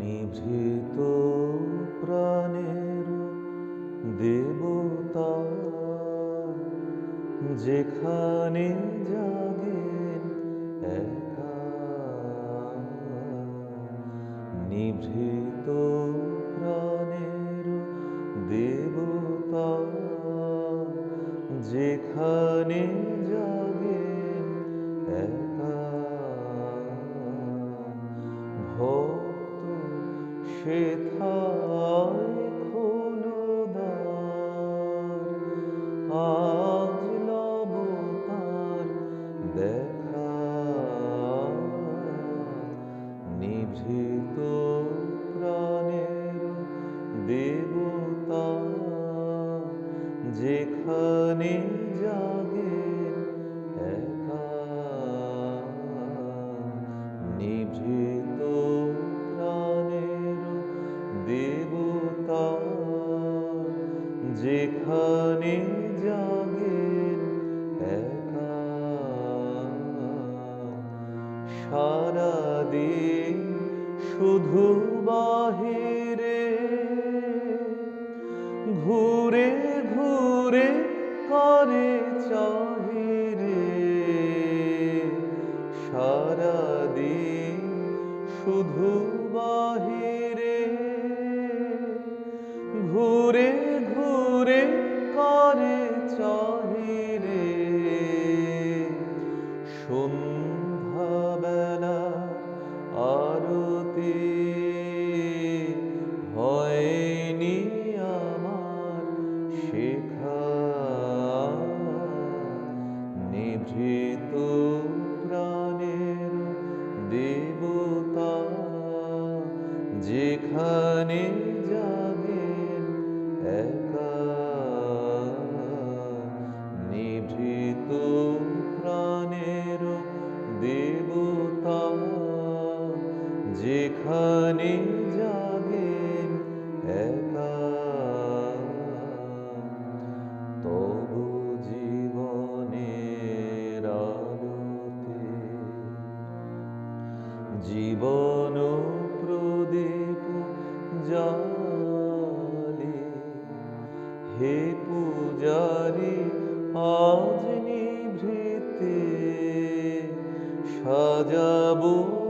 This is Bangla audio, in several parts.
নিভৃত প্রাণের দেবতা যেখানে জাগেন একা। নিভৃত প্রাণের দেবতা যেখানে সেথায় খোলো দ্বার তার দেখা। নিভৃত যেখানে জাগে একা সারাদিন শুধু বাহিরে ঘুরে ঘুরে করে চাহিরে। সারাদিন শুধু বাহিরে যেখানে যাবেন একা। তবু জীবনের আলোতে জীবন প্রদীপ জালে হে পূজারি আজ নিভৃতে সাজাবো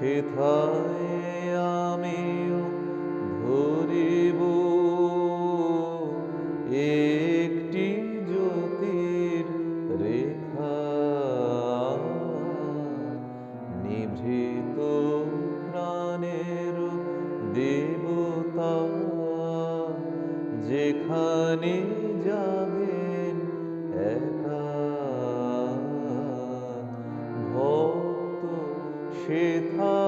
সেথায় আমিও ধরিব। একটি জ্যোতির রেখা নিভৃত প্রাণের দেবতা যেখানে সেথায়